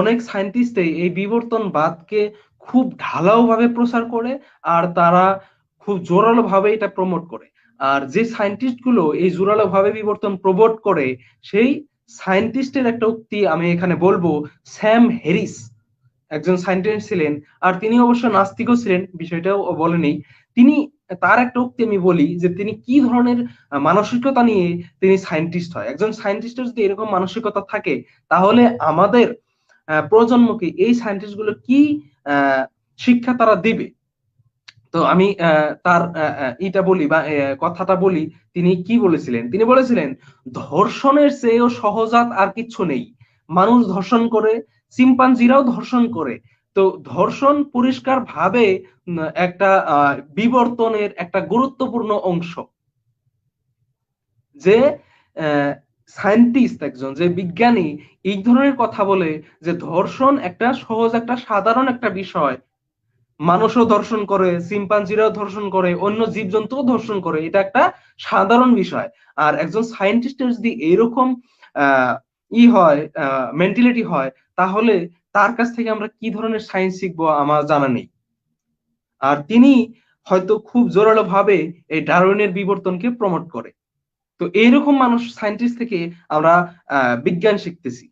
অনেক সায়েন্টিস্ট এই বিবর্তনবাদকে খুব ঢালাও ভাবে প্রচার করে আর তারা খুব জোরালো ভাবে এটা প্রমোট করে। আর যে সায়েন্টিস্টগুলো এই জোরালো ভাবে বিবর্তন প্রমোট করে, সেই সায়েন্টিস্টের একটা উক্তি আমি এখানে বলব, স্যাম হেরিস একজন সায়েন্টিস্ট ছিলেন, আর তিনি অবশ্য নাস্তিকও ছিলেন, বিষয়টাও বলেনি। তিনি, তার একটা উক্তি আমি বলি যে তিনি কি ধরনের মানসিকতা নিয়ে তিনি সায়েন্টিস্ট হয়। একজন সায়েন্টিস্টের যদি এরকম মানসিকতা থাকে, তাহলে আমাদের প্রজন্মকে এই সায়েন্টিস্টগুলো কি শিক্ষা তারা দিবে? তো আমি তার এটা বলি বা কথাটা বলি, তিনি কি বলেছিলেন? তিনি বলেছিলেন, ধর্ষণের চেয়েও সহজাত আর কিছু নেই। মানুষ ধর্ষণ করে, চিম্পাঞ্জিরাও ধর্ষণ করে। তো ধর্ষণ পরিষ্কার ভাবে একটা বিবর্তনের একটা গুরুত্বপূর্ণ অংশ। যে সায়েন্টিস্ট একজন, যে বিজ্ঞানী এই ধরনের কথা বলে যে ধর্ষণ একটা সহজ, একটা সাধারণ একটা বিষয়। মানুষও ধর্ষণ করে সিম্পাঞ্জিরাও ধর্ষণ করে, অন্য জীবজন্তুও ধর্ষণ করে, এটা একটা সাধারণ বিষয়। আর একজন সায়েন্টিস্টের যদি এরকম ই হয় মেন্টালিটি হয়, তাহলে তার কাছ থেকে আমরা কি ধরনের সায়েন্স শিখব আমার জানা নেই। আর তিনি হয়তো খুব জোরালো ভাবে এই ডারউইনের বিবর্তনকে প্রমোট করে। তো এইরকম মানুষ সায়েন্টিস্ট থেকে আমরা বিজ্ঞান শিখতেছি।